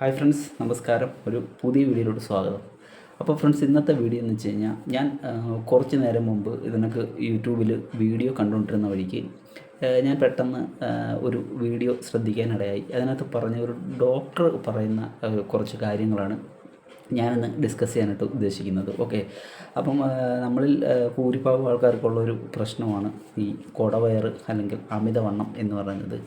Hi friends നമസ്കാരം. ഒരു പുതിയ വീഡിയോയിലോട്ട് സ്വാഗതം. അപ്പോൾ ഫ്രണ്ട്സ് ഇന്നത്തെ വീഡിയോ എന്ന് വെച്ച് കഴിഞ്ഞാൽ ഞാൻ കുറച്ച് നേരം മുമ്പ് ഇതിനൊക്കെ യൂട്യൂബിൽ വീഡിയോ കണ്ടുകൊണ്ടിരുന്ന വഴിക്ക് ഞാൻ പെട്ടെന്ന് ഒരു വീഡിയോ ശ്രദ്ധിക്കാനിടയായി. അതിനകത്ത് പറഞ്ഞ ഒരു ഡോക്ടർ പറയുന്ന കുറച്ച് കാര്യങ്ങളാണ് ഞാനിന്ന് ഡിസ്കസ് ചെയ്യാനായിട്ട് ഉദ്ദേശിക്കുന്നത്. ഓക്കെ? അപ്പം നമ്മളിൽ ഭൂരിഭാഗം ആൾക്കാർക്കുള്ള ഒരു പ്രശ്നമാണ് ഈ കൊടവയർ അല്ലെങ്കിൽ അമിതവണ്ണം എന്ന് പറയുന്നത്.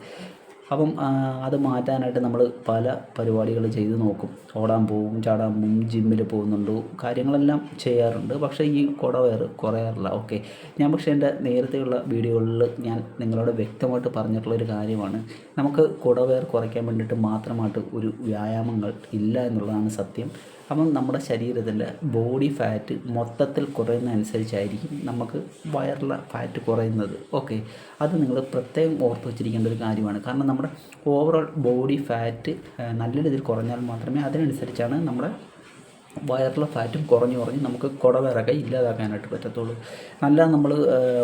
അപ്പം അത് മാറ്റാനായിട്ട് നമ്മൾ പല പരിപാടികൾ ചെയ്ത് നോക്കും. ഓടാൻ പോവും ചാടാൻ പോവും ജിമ്മിൽ പോകുന്നുണ്ട് കാര്യങ്ങളെല്ലാം ചെയ്യാറുണ്ട്. പക്ഷേ ഈ കുടവയർ കുറയാറില്ല. ഓക്കെ. ഞാൻ പക്ഷേ എന്റെ നേരത്തെയുള്ള വീഡിയോകളിൽ ഞാൻ നിങ്ങളോട് വ്യക്തമായിട്ട് പറഞ്ഞിട്ടുള്ളൊരു കാര്യമാണ്. നമുക്ക് കുടവയർ കുറയ്ക്കാൻ വേണ്ടിയിട്ട് മാത്രമായിട്ട് ഒരു വ്യായാമങ്ങൾ ഇല്ല എന്നുള്ളതാണ് സത്യം. അപ്പം നമ്മുടെ ശരീരത്തിന്റെ ബോഡി ഫാറ്റ് മൊത്തത്തിൽ കുറയുന്നതനുസരിച്ചായിരിക്കും നമുക്ക് വയറിലെ ഫാറ്റ് കുറയുന്നത്. ഓക്കെ അത് നിങ്ങൾ പ്രത്യേകം ഓർത്ത് വെച്ചിരിക്കേണ്ട ഒരു കാര്യമാണ്. കാരണം നമ്മുടെ ഓവറോൾ ബോഡി ഫാറ്റ് നല്ല രീതിയിൽ കുറഞ്ഞാൽ മാത്രമേ അതിനനുസരിച്ചാണ് നമ്മുടെ വയറിലെ ഫാറ്റും കുറഞ്ഞു കുറഞ്ഞ് നമുക്ക് കുടവയറൊക്കെ ഇല്ലാതാക്കാനായിട്ട് പറ്റത്തുള്ളൂ. നല്ല നമ്മൾ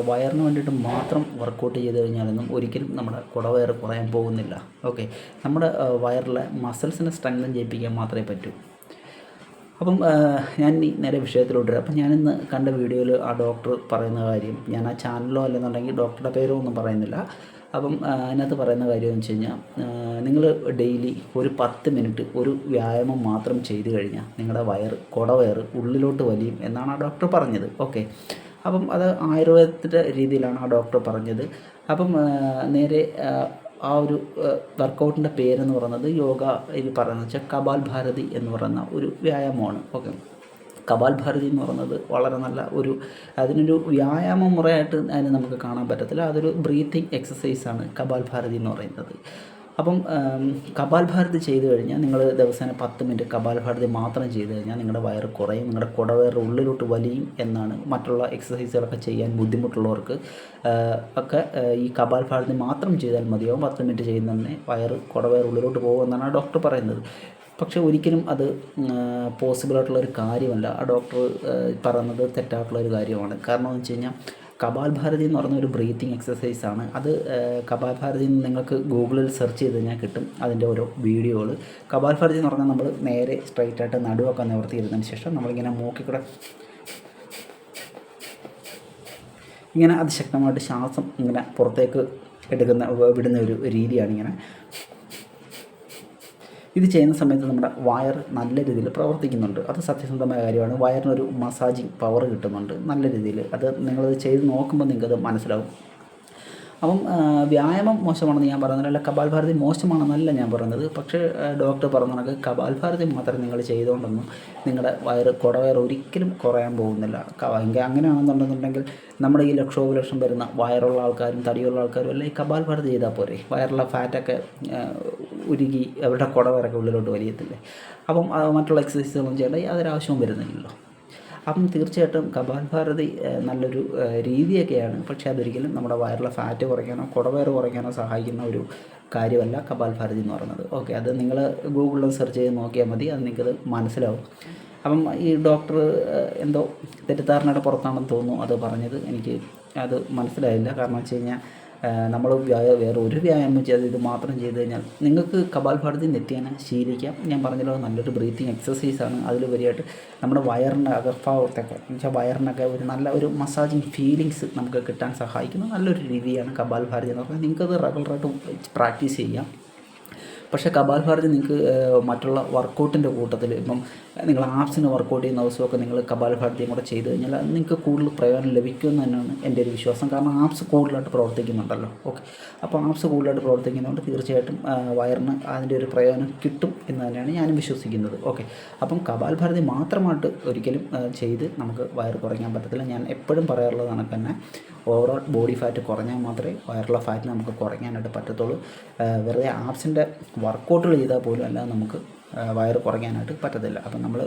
വയറിന് വേണ്ടിയിട്ട് മാത്രം വർക്കൗട്ട് ചെയ്ത് കഴിഞ്ഞാലൊന്നും ഒരിക്കലും നമ്മുടെ കുടവയർ കുറയാൻ പോകുന്നില്ല. ഓക്കെ നമ്മുടെ വയറിലെ മസിൽസിനെ സ്ട്രെങ്തൻ ചെയ്യിപ്പിക്കാൻ മാത്രമേ പറ്റൂ. അപ്പം ഞാൻ ഇനി നേരെ വിഷയത്തിലോട്ട് വരാം. അപ്പം ഞാനിന്ന് കണ്ട വീഡിയോയിൽ ആ ഡോക്ടർ പറയുന്ന കാര്യം ഞാൻ ആ ചാനലോ അല്ലെന്നുണ്ടെങ്കിൽ ഡോക്ടറുടെ പേരോ ഒന്നും പറയുന്നില്ല. അപ്പം അതിനകത്ത് പറയുന്ന കാര്യം എന്ന് വെച്ച് കഴിഞ്ഞാൽ നിങ്ങൾ ഡെയിലി ഒരു പത്ത് മിനിറ്റ് ഒരു വ്യായാമം മാത്രം ചെയ്തു കഴിഞ്ഞാൽ നിങ്ങളുടെ വയറ് കുടവയറ് ഉള്ളിലോട്ട് വലിയും എന്നാണ് ആ ഡോക്ടർ പറഞ്ഞത്. ഓക്കെ. അപ്പം അത് ആയുർവേദത്തിന്റെ രീതിയിലാണ് ആ ഡോക്ടർ പറഞ്ഞത്. അപ്പം നേരെ ആ, ഒരു വർക്കൗട്ടിന്റെ പേരെന്ന് പറയുന്നത് യോഗ ഇത് പറയുന്നത് വെച്ചാൽ കപാൽ ഭാരതി എന്ന് പറയുന്ന ഒരു വ്യായാമമാണ്. ഓക്കെ. കപാൽ ഭാരതി എന്ന് പറയുന്നത് വളരെ നല്ല ഒരു അതിനൊരു വ്യായാമ മുറയായിട്ട് അതിന് നമുക്ക് കാണാൻ പറ്റത്തില്ല. അതൊരു ബ്രീത്തിങ് എക്സസൈസാണ് കപാൽ ഭാരതി എന്ന് പറയുന്നത്. അപ്പം കപാൽ ഭാരതി ചെയ്തു കഴിഞ്ഞാൽ നിങ്ങൾ ദിവസേന പത്ത് മിനിറ്റ് കപാൽ ഭാരതി മാത്രം ചെയ്തു കഴിഞ്ഞാൽ നിങ്ങളുടെ വയറ് കുറയും നിങ്ങളുടെ കുടവയറ് ഉള്ളിലോട്ട് വലിയും എന്നാണ് മറ്റുള്ള എക്സസൈസുകളൊക്കെ ചെയ്യാൻ ബുദ്ധിമുട്ടുള്ളവർക്ക് ഒക്കെ ഈ കപാൽ ഭാരതി മാത്രം ചെയ്താൽ മതിയാവും. പത്ത് മിനിറ്റ് ചെയ്യുന്ന തന്നെ വയറ് കുടവയറ് ഉള്ളിലോട്ട് പോകുമെന്നാണ് ഡോക്ടർ പറയുന്നത്. പക്ഷേ ഒരിക്കലും അത് പോസിബിൾ ആയിട്ടുള്ള ഒരു കാര്യമല്ല. ആ ഡോക്ടർ പറയുന്നത് തെറ്റായിട്ടുള്ള ഒരു കാര്യമാണ്. കാരണം എന്ന് വെച്ച് കഴിഞ്ഞാൽ കപാൽ ഭാരതി എന്ന് പറഞ്ഞ ഒരു ബ്രീത്തിങ് എക്സസൈസ് ആണ്. അത് കപാൽ ഭാരതി നിങ്ങൾക്ക് ഗൂഗിളിൽ സെർച്ച് ചെയ്ത് കഴിഞ്ഞാൽ കിട്ടും അതിന്റെ ഓരോ വീഡിയോകൾ കപാൽ ഭാരതി എന്ന് പറഞ്ഞാൽ നമ്മൾ നേരെ സ്ട്രൈറ്റ് ആയിട്ട് നടുവൊക്കെ നിവർത്തിയിരുന്നതിന് ശേഷം നമ്മളിങ്ങനെ മൂക്കിക്കൂടെ ഇങ്ങനെ അതിശക്തമായിട്ട് ശ്വാസം ഇങ്ങനെ പുറത്തേക്ക് എടുക്കുന്ന വിടുന്ന ഒരു രീതിയാണ് ഇങ്ങനെ. ഇത് ചെയ്യുന്ന സമയത്ത് നമ്മുടെ വയർ നല്ല രീതിയിൽ പ്രവർത്തിക്കുന്നുണ്ട്. അത് സത്യസന്ധമായ കാര്യമാണ്. വയറിനൊരു മസാജിങ് പവർ കിട്ടുന്നുണ്ട്. നല്ല രീതിയിൽ. അത് നിങ്ങളത് ചെയ്ത് നോക്കുമ്പോൾ നിങ്ങൾക്കത് മനസ്സിലാവും. അപ്പം വ്യായാമം മോശമാണെന്ന് ഞാൻ പറയുന്നില്ല. അല്ല കപാൽ മോശമാണെന്നല്ല ഞാൻ പറയുന്നത്. പക്ഷേ ഡോക്ടർ പറഞ്ഞ കണക്ക് കപാൽ ഭാരതി മാത്രം നിങ്ങൾ ചെയ്തുകൊണ്ടൊന്നും നിങ്ങളുടെ വയറ് കുടവയർ ഒരിക്കലും കുറയാൻ പോകുന്നില്ല. അങ്ങനെയാണെന്നുണ്ടെന്നുണ്ടെങ്കിൽ നമ്മുടെ ഈ ലക്ഷോപലക്ഷം വരുന്ന വയറുള്ള ആൾക്കാരും തടിയുള്ള ആൾക്കാരും എല്ലാം ഈ ചെയ്താൽ പോരെ. വയറുള്ള ഫാറ്റൊക്കെ ഉരുകി അവരുടെ കുടവരൊക്കെ ഉള്ളിലോട്ട് വലിയത്തില്ലേ? അപ്പം മറ്റുള്ള എക്സസൈസുകളൊന്നും ചെയ്യേണ്ട യാതൊരു ആവശ്യവും വരുന്നില്ലല്ലോ. അപ്പം തീർച്ചയായിട്ടും കപാൽ ഭാരതി നല്ലൊരു രീതിയൊക്കെയാണ്. പക്ഷേ അതൊരിക്കലും നമ്മുടെ വയറിലെ ഫാറ്റ് കുറയ്ക്കാനോ കുടവയറ് കുറയ്ക്കാനോ സഹായിക്കുന്ന ഒരു കാര്യമല്ല കപാൽ ഭാരതി എന്ന് പറയുന്നത്. ഓക്കെ അത് നിങ്ങൾ ഗൂഗിളിൽ സെർച്ച് ചെയ്ത് നോക്കിയാൽ മതി അത് നിങ്ങൾക്കത് മനസ്സിലാവും. അപ്പം ഈ ഡോക്ടർ എന്തോ തെറ്റിദ്ധാരണയുടെ പുറത്താണെന്ന് തോന്നുന്നു അത് പറഞ്ഞത്. എനിക്ക് അത് മനസ്സിലായില്ല. കാരണം വെച്ച് കഴിഞ്ഞാൽ നമ്മൾ വേറെ ഒരു വ്യായാമം ചെയ്ത് ഇത് മാത്രം ചെയ്ത് കഴിഞ്ഞാൽ നിങ്ങൾക്ക് കപാൽ ഭാരതി നെറ്റിയാനെ ശീലിക്കാം. ഞാൻ പറഞ്ഞല്ലോ നല്ലൊരു ബ്രീത്തിങ് എക്സസൈസാണ് അതിലുപരിയായിട്ട് നമ്മുടെ വയറിന്റെ അകർഭാവത്തൊക്കെ എന്നുവെച്ചാൽ വയറിനൊക്കെ ഒരു നല്ല ഒരു മസാജിങ് ഫീലിങ്സ് നമുക്ക് കിട്ടാൻ സഹായിക്കുന്ന നല്ലൊരു രീതിയാണ് കപാൽ ഭാരതി എന്ന് പറഞ്ഞാൽ നിങ്ങൾക്കത് റെഗുലറായിട്ട് പ്രാക്ടീസ് ചെയ്യാം. പക്ഷേ കപാൽ ഭാരതി നിങ്ങൾക്ക് മറ്റുള്ള വർക്കൗട്ടിന്റെ കൂട്ടത്തിൽ ഇപ്പം നിങ്ങൾ ആപ്സിന് വർക്കൗട്ട് ചെയ്യുന്ന ദിവസമൊക്കെ നിങ്ങൾ കപാൽ ഭാരതിയും കൂടെ ചെയ്ത് കഴിഞ്ഞാൽ നിങ്ങൾക്ക് കൂടുതൽ പ്രയോജനം ലഭിക്കുമെന്ന് തന്നെയാണ് എന്റെ ഒരു വിശ്വാസം. കാരണം ആപ്സ് കൂടുതലായിട്ട് പ്രവർത്തിക്കുന്നുണ്ടല്ലോ. ഓക്കെ. അപ്പോൾ ആപ്സ് കൂടുതലായിട്ട് പ്രവർത്തിക്കുന്നതുകൊണ്ട് തീർച്ചയായിട്ടും വയറിന് അതിന്റെ ഒരു പ്രയോജനം കിട്ടും എന്ന് തന്നെയാണ് ഞാനും വിശ്വസിക്കുന്നത്. ഓക്കെ. അപ്പം കപാൽ ഭാരതി മാത്രമായിട്ട് ഒരിക്കലും ചെയ്ത് നമുക്ക് വയറ് കുറയ്ക്കാൻ പറ്റത്തില്ല. ഞാൻ എപ്പോഴും പറയാറുള്ളത് കണക്ക് തന്നെ ഓവറോൾ ബോഡി ഫാറ്റ് കുറഞ്ഞാൽ മാത്രമേ വയറുള്ള ഫാറ്റ് നമുക്ക് കുറയ്ക്കാനായിട്ട് പറ്റത്തുള്ളൂ. വെറുതെ ആപ്സിന്റെ വർക്കൗട്ടുകൾ ചെയ്താൽ പോലും അല്ലാതെ നമുക്ക് വയറ് കുറയ്ക്കാനായിട്ട് പറ്റത്തില്ല. അപ്പം നമ്മൾ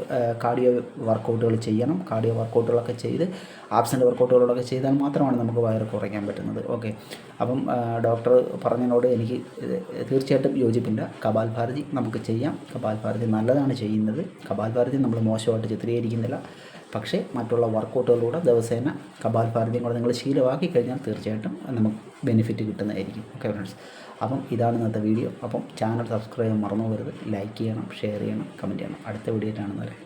കാർഡിയോ വർക്കൗട്ടുകൾ ചെയ്യണം. കാർഡിയോ വർക്കൗട്ടുകളൊക്കെ ചെയ്ത് ആബ്സെന്റ് വർക്കൗട്ടുകളൊക്കെ ചെയ്താൽ മാത്രമാണ് നമുക്ക് വയറ് കുറയ്ക്കാൻ പറ്റുന്നത്. ഓക്കെ അപ്പം ഡോക്ടർ പറഞ്ഞതിനോട് എനിക്ക് തീർച്ചയായിട്ടും യോജിപ്പില്ല. കപാൽ ഭാരതി നമുക്ക് ചെയ്യാം. കപാൽ ഭാരതി നല്ലതാണ് ചെയ്യുന്നത്. കപാൽ ഭാരതി നമ്മൾ മോശമായിട്ട് ചിത്രീകരിക്കുന്നില്ല. പക്ഷേ മറ്റുള്ള വർക്കൗട്ടുകളിലൂടെ ദിവസേന കപാൽ ഭാരതിയും കൂടെ നിങ്ങൾ ശീലമാക്കി കഴിഞ്ഞാൽ തീർച്ചയായിട്ടും നമുക്ക് ബെനിഫിറ്റ് കിട്ടുന്നതായിരിക്കും. ഓക്കെ ഫ്രണ്ട്സ് അപ്പം ഇതാണ് ഇന്നത്തെ വീഡിയോ അപ്പം ചാനൽ സബ്സ്ക്രൈബ് മറന്നു പോകരുത്. ലൈക്ക് ചെയ്യണം ഷെയർ ചെയ്യണം കമന്റ് ചെയ്യണം. അടുത്ത വീഡിയോ കാണുന്നവരെ.